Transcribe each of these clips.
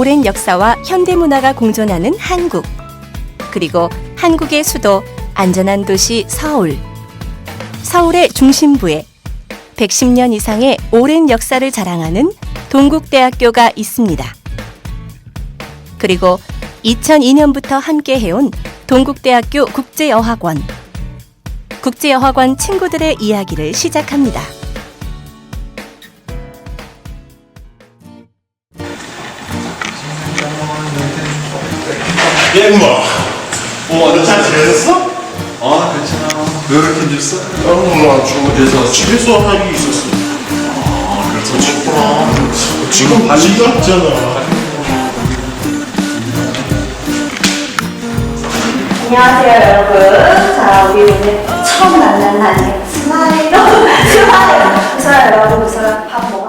오랜 역사와 현대 문화가 공존하는 한국. 그리고 한국의 수도 안전한 도시 서울. 서울의 중심부에 110년 이상의 오랜 역사를 자랑하는 동국대학교가 있습니다. 그리고 2002년부터 함께 해온 동국대학교 국제여학원. 국제여학원 친구들의 이야기를 시작합니다. 예, 엄마. 어, 너잘 지내셨어? 아 괜찮아 왜 이렇게 힘들었어? 엄마, 주무대서 집에서 할 일이 있었어. 아, 그래서 그렇구나. 지금 바지가 없잖아. 안녕하세요 여러분. 자 우리 오늘 처음 만난 날이 스마일로 스마일. 웃어요 여러분 웃어요. 밥먹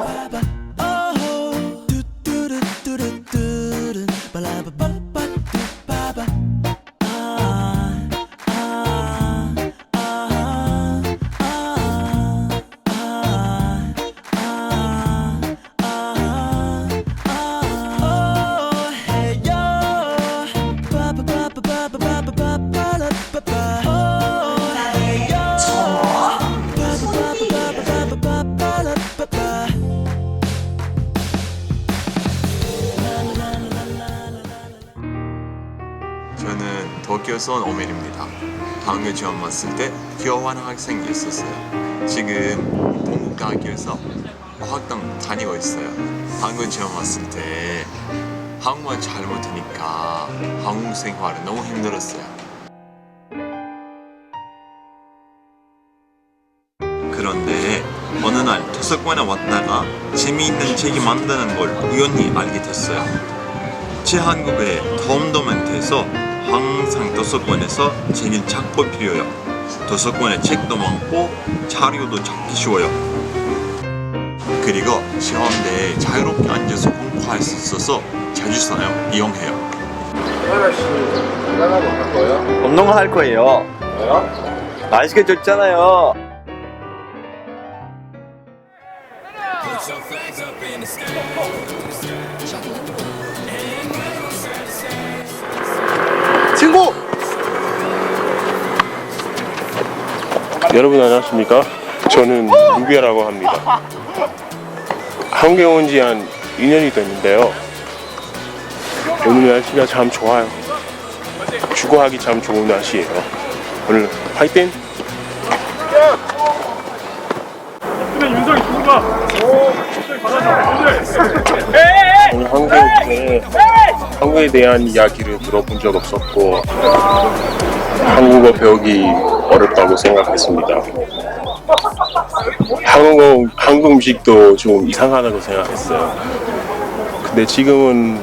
저는 도쿄에서 온 오멜입니다. 방금 처음 왔을 때 교환 학생이 있었어요. 지금 동국대학교에서 어학당 다니고 있어요. 방금 처음 왔을 때 한국말 잘 못하니까 한국 생활이 너무 힘들었어요. 그런데 어느 날 도서관에 왔다가 재미있는 책이 만드는 걸 우연히 알게 됐어요 제 한국에 덤덤한테서 항상 도서관에서 책을 찾고 필요해요. 도서관에 책도 많고 자료도 찾기 쉬워요. 그리고 시험대에 자유롭게 앉아서 공부할 수 있어서 자주 써요. 이용해요. 운동을 할 거예요. 날씨가 좋잖아요. 여러분 안녕하십니까? 저는 루비아라고 합니다. 한국에 온 지 한 2년이 됐는데요. 오늘 날씨가 참 좋아요. 축구하기 참 좋은 날씨예요. 오늘 화이팅! 오늘 한국에 한국에 대한 이야기를 들어본 적 없었고 한국어 배우기 어렵다고 생각했습니다. 한국어, 한국 음식도 좀 이상하다고 생각했어요. 근데 지금은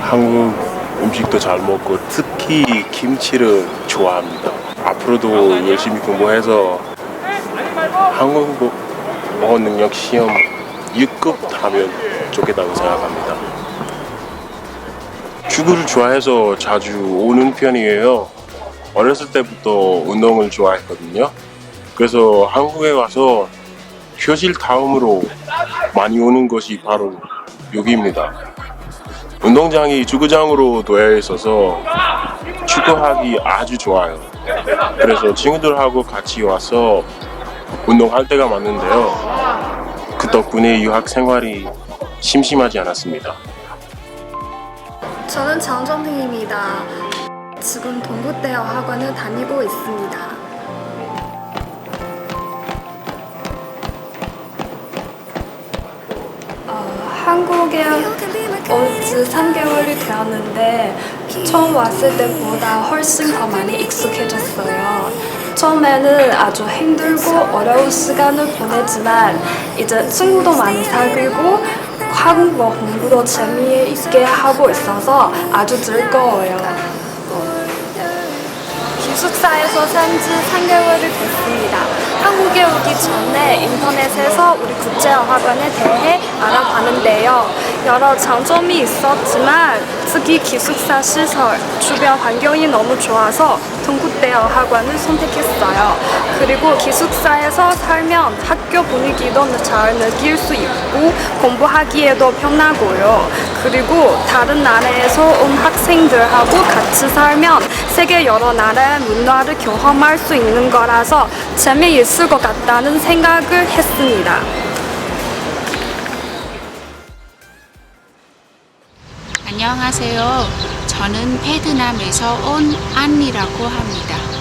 한국 음식도 잘 먹고 특히 김치를 좋아합니다. 앞으로도 열심히 공부해서 한국어 능력 시험 6급 하면 좋겠다고 생각합니다. 축구를 좋아해서 자주 오는 편이에요. 어렸을 때부터 운동을 좋아했거든요. 그래서 한국에 와서 휴실 다음으로 많이 오는 것이 바로 여기입니다. 운동장이 축구장으로 되어 있어서 축구하기 아주 좋아요. 그래서 친구들하고 같이 와서 운동할 때가 많은데요. 그 덕분에 유학 생활이 심심하지 않았습니다. 저는 장정희입니다. 지금 동국대여 학원을 다니고 있습니다. 어, 한국에 올지 3개월이 되었는데 처음 왔을 때보다 훨씬 더 많이 익숙해졌어요. 처음에는 아주 힘들고 어려운 시간을 보내지만 이제 친구도 많이 사귀고 한국어 공부도 재미있게 하고 있어서 아주 즐거워요. 기숙사에서 산 지 3개월이 됐습니다. 한국에 오기 전에 인터넷에서 우리 국제어학원에 대해 알아봤는데요. 여러 장점이 있었지만 특히 기숙사 시설, 주변 환경이 너무 좋아서 동국대어학원을 선택했어요. 그리고 기숙사에서 살면 학교 분위기도 잘 느낄 수 있고 공부하기에도 편하고요. 그리고 다른 나라에서 온 학생들하고 같이 살면 세계 여러 나라의 문화를 경험할 수 있는 거라서 재미있을 것 같다는 생각을 했습니다. 안녕하세요. 저는 베트남에서 온 안이라고 합니다.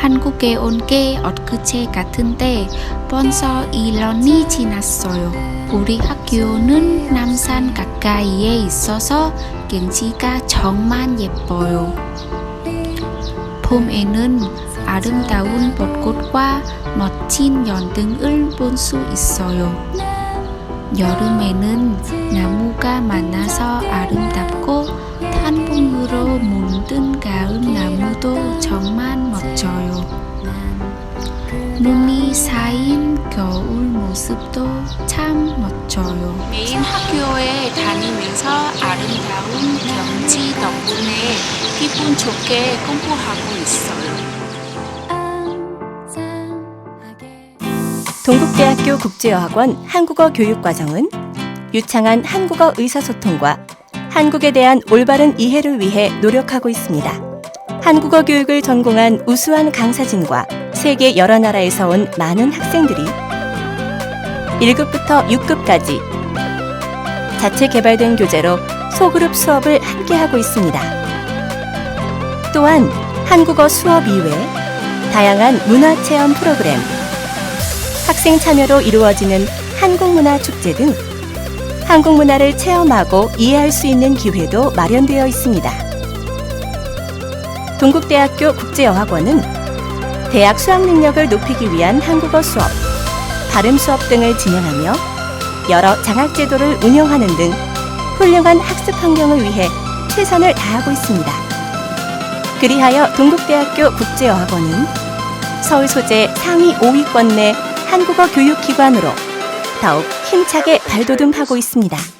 한국에 온 게 엊그제 같은데 벌써 1년이 지났어요. 우리 학교는 남산 가까이에 있어서 경치가 정말 예뻐요. 봄에는 아름다운 벚꽃과 멋진 연등을 볼 수 있어요. 여름에는 나무가 많아서 아름답고 단풍으로 물든 가을 나무도 정말 쌓인 겨울 모습도 참 멋져요. 매일 학교에 다니면서 아름다운 경치 덕분에 기분 좋게 공부하고 있어요. 동국대학교 국제어학원 한국어 교육과정은 유창한 한국어 의사소통과 한국에 대한 올바른 이해를 위해 노력하고 있습니다. 한국어 교육을 전공한 우수한 강사진과 세계 여러 나라에서 온 많은 학생들이 1급부터 6급까지 자체 개발된 교재로 소그룹 수업을 함께하고 있습니다. 또한 한국어 수업 이외 다양한 문화 체험 프로그램, 학생 참여로 이루어지는 한국문화 축제 등 한국 문화를 체험하고 이해할 수 있는 기회도 마련되어 있습니다. 동국대학교 국제어학원은 대학 수학 능력을 높이기 위한 한국어 수업, 발음 수업 등을 진행하며 여러 장학 제도를 운영하는 등 훌륭한 학습 환경을 위해 최선을 다하고 있습니다. 그리하여 동국대학교 국제어학원은 서울 소재 상위 5위권 내 한국어 교육기관으로 더욱 힘차게 발돋움하고 있습니다.